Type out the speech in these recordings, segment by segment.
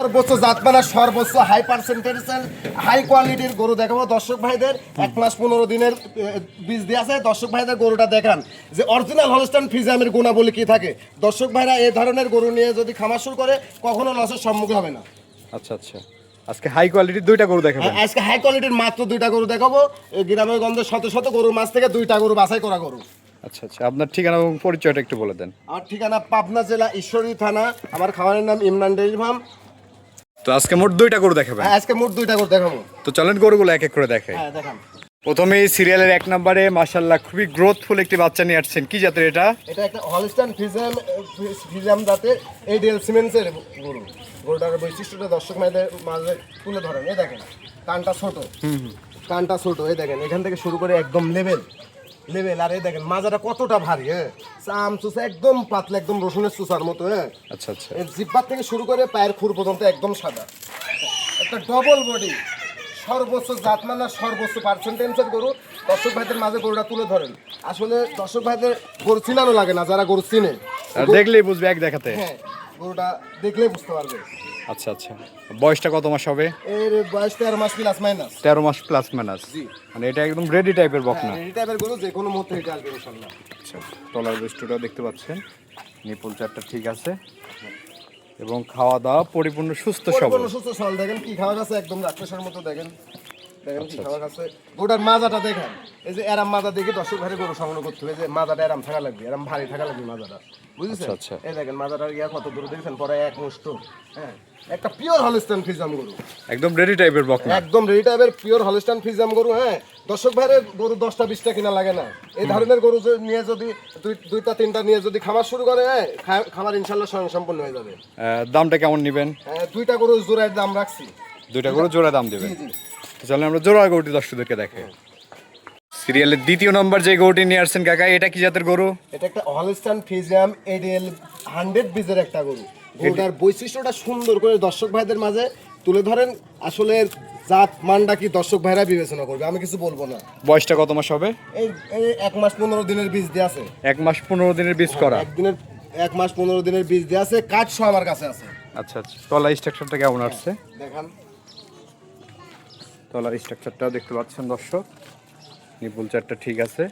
সর্বোচ্চ জাতমানা সর্বোচ্চ high পার্সেন্টেজের high কোয়ালিটির গরু দেখাবো। দর্শক ভাইদের এক মাস পনেরো দিনের বীজ দিয়ে আছে। দর্শক ভাইদের গরুটা দেখান। যে অরিজিনাল হলস্টান ফ্রিজামের গুণাবলী কি থাকে? দর্শক ভাইরা এই ধরনের গরু নিয়ে যদি খামার শুরু করে কখনো লসের সম্মুখীন হবে না। আচ্ছা আচ্ছা। আজকে হাই কোয়ালিটির দুইটা গরু দেখাবেন। আ- আজকে হাই কোয়ালিটির মাত্র দুইটা গরু দেখাবো। গ্রামের গন্ধে শত শত গরুর মাছ থেকে দুইটা গরু বাছাই করা গরু। আচ্ছা আচ্ছা। আপনার ঠিকানা এবং পরিচয়টা একটু বলে দেন। আমার ঠিকানা পাবনা জেলা ঈশ্বরী থানা। আমার খাবারের নাম ইমরান ফার্ম। তো আজকে মোট দুইটা গরু দেখাবেন। হ্যাঁ, আজকে মোট দুইটা গরু দেখাবো। তো চলেন গরুগুলো এক এক করে দেখাই। হ্যাঁ দেখান। প্রথমেই সিরিয়ালের এক নম্বরে মাশাল্লাহ খুবই গ্রোথফুল একটি বাচ্চা নিয়ে আসছেন। কি জাতের এটা? এটা একটা হলস্টাইন ফিজাম ফিজাম জাতের এডিএল সিমেন্টসের গরু। গরুটার বৈশিষ্ট্যটা দর্শক মায়েদের মাঝে তুলে ধরেন। এই দেখেন কানটা ছোট। কানটা ছোট এই দেখেন এখান থেকে শুরু করে একদম লেভেল লেভেল আর এই দেখেন মাজাটা কতটা ভারী হ্যাঁ? চাম চুষা একদম পাতলা একদম রসুনের চুষার মতো হ্যাঁ? আচ্ছা আচ্ছা। জিব্বার থেকে শুরু করে পায়ের খুর পর্যন্ত একদম সাদা। একটা ডবল বডি সর্বোচ্চ জাতমানা সর্বোচ্চ পার্সেন্টেন্সের গরু। দর্শক ভাইদের মাঝে গরুটা তুলে ধরেন। আসলে দর্শক ভাইদের গরু চিনানো লাগে না যারা গরু চিনে। দেখলেই বুঝবে এক দেখাতে। হ্যাঁ গরুটা দেখলেই বুঝতে পারবে। আচ্ছা আচ্ছা। বয়সটা কত মাস হবে? এর বয়স তেরো মাস প্লাস মাইনাস তেরো মাস প্লাস মাইনাস জি। মানে এটা একদম রেডি টাইপের বকনা। রেডি টাইপের গরু যে কোনো মুহূর্তে এটা আসবে আচ্ছা তলার বৃষ্টিটা দেখতে পাচ্ছেন। নিপুল চারটা ঠিক আছে। এবং খাওয়া দাওয়া পরিপূর্ণ সুস্থ সবল। পরিপূর্ণ সুস্থ সবল। দেখেন কি খাওয়া আছে একদম রাক্ষসের মতো দেখেন। দেখেন কি খাওয়া আছে। গোটার মাজাটা দেখেন। এই যে এরাম মাজা দেখে দর্শক ঘরে গরু সংগ্রহ করতে হবে। যে মাজাটা এরাম থাকা লাগবে এরাম ভারী থাকা লাগবে মাজাটা। বুঝেছেন? আচ্ছা, আচ্ছা। এই দেখেন মাজাটার ইয়া কত দূর দেখছেন? পরে এক মুষ্ট। হ্যাঁ একটা পিওর হলিস্টান ফিজাম গরু। একদম রেডি টাইপের বকনা। একদম রেডি টাইপের পিওর হলিস্টান ফিজাম গরু হ্যাঁ। দর্শক গরু দশটা বিশটা কিনা লাগে না। এই ধরনের গরু নিয়ে যদি দুই দুইটা তিনটা নিয়ে যদি খামার শুরু করে হ্যাঁ খামার ইনশাল্লাহ স্বয়ং সম্পন্ন হয়ে যাবে। দামটা কেমন নেবেন? হ্যাঁ, দুইটা গরু জোড়ার দাম রাখছি। দুইটা গরু জোড়া দাম দেবেন। চলেন আমরা জোড়া গরুটি দর্শকদেরকে দেখে। সিরিয়ালের দ্বিতীয় নম্বর যে গরুটি নিয়ে আসছেন কাকা এটা কি জাতের গরু? এটা একটা হলস্টান ফিজিয়াম এডিএল হান্ড্রেড বীজের একটা গরু। গরুটার বৈশিষ্ট্যটা সুন্দর করে দর্শক ভাইদের মাঝে তুলে ধরেন আসলে জাত মানটা কি দর্শক ভাইরা বিবেচনা করবে? আমি কিছু বলব না। বয়সটা কত মাস হবে? এই এই এক মাস পনেরো দিনের বীজ দিয়ে আছে। এক মাস পনেরো দিনের বীজ করা। একদিনের এক মাস পনেরো দিনের বীজ দিয়ে আছে। কাঠ সহ আমার কাছে আছে। আচ্ছা আচ্ছা। তলা স্ট্রাকচারটা কেমন আসছে? দেখান। তলার স্ট্রাকচারটাও দেখতে পাচ্ছেন দর্শক। নিপুল চারটা ঠিক আছে।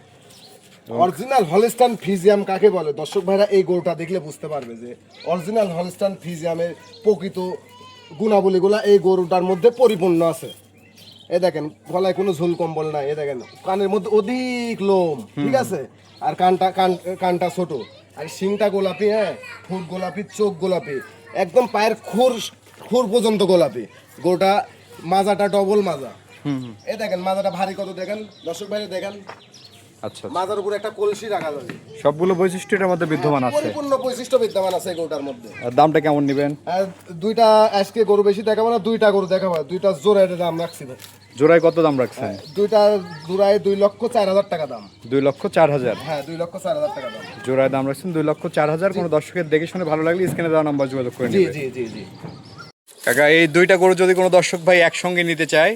অরিজিনাল হলস্টান ফিজিয়াম কাকে বলে? দর্শক ভাইরা এই গরুটা দেখলে বুঝতে পারবে যে অরিজিনাল হলস্টান ফিজিয়ামের প্রকৃত গুণাবলীগুলা এই গরুটার মধ্যে পরিপূর্ণ আছে। এ দেখেন গলায় কোনো ঝুল কম্বল নাই। এ দেখেন কানের মধ্যে অধিক লোম ঠিক আছে? আর কানটা কান কানটা ছোট। আর শিংটা গোলাপি হ্যাঁ? ঠোঁট গোলাপি চোখ গোলাপি। একদম পায়ের খুর খুর পর্যন্ত গোলাপি। গরুটা মাজাটা ডবল মাজা। এ দেখেন মাজাটা ভারী কত দেখেন? দর্শক ভাইরা দেখেন। আচ্ছা আচ্ছা। মাজার উপরে একটা কলসি রাখা যাবে। সবগুলো বৈশিষ্ট্য এটার মধ্যে বিদ্যমান আছে। পরিপূর্ণ বৈশিষ্ট্য বিদ্যমান আছে গরুটার মধ্যে। আর দামটা কেমন নেবেন? দুইটা আজকে গরু বেশি দেখাবো না দুইটা গরু দেখাবো দুইটা জোড়া এটা দাম রাখছি ভাই। জোড়ায় কত দাম রাখছেন? দুইটা জোড়ায় দুই লক্ষ চার হাজার টাকা দাম। দুই লক্ষ চার হাজার? হ্যাঁ দুই লক্ষ চার হাজার টাকা দাম। জোড়ায় দাম রাখছেন দুই লক্ষ চার হাজার। কোনো দর্শকের দেখে শুনে ভালো লাগলে স্ক্রিনে দেওয়া নাম্বার যোগাযোগ করে জি জি জি জি। কাকা এই দুইটা গরু যদি কোনো দর্শক ভাই একসঙ্গে নিতে চায়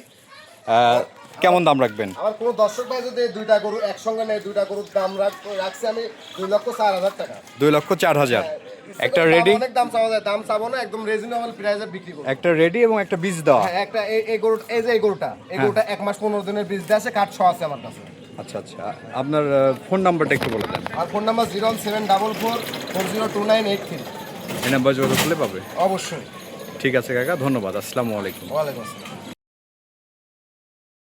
কেমন দাম রাখবেন? আমার কোনো দর্শক ভাই যদি এই দুইটা গরু একসঙ্গে নেয় দুইটা গরুর দাম রাখ- রাখছি আমি দুই লক্ষ চার হাজার টাকা। দুই লক্ষ চার হাজার। একটা রেডি অনেক দাম চাওয়া যায় দাম চাবো না একদম রিজনেবল প্রাইসে বিক্রি করব। একটা রেডি এবং একটা বীজ দেওয়া? হ্যাঁ একটা এই গরু এই যে এই গরুটা এই গরুটা এক মাস পনেরো দিনের বীজ দিয়ে আছে কাঠ ছ আছে আমার কাছে। আচ্ছা আচ্ছা। আপনার ফোন নাম্বারটা একটু বলে দেন। আর phone number zero seven double four four zero two nine eight three এই নাম্বার যোগাযোগ করলে পাবে? অবশ্যই। ঠিক আছে কাকা ধন্যবাদ আসসালামু আলাইকুম। ওয়ালাইকুম আসসালাম।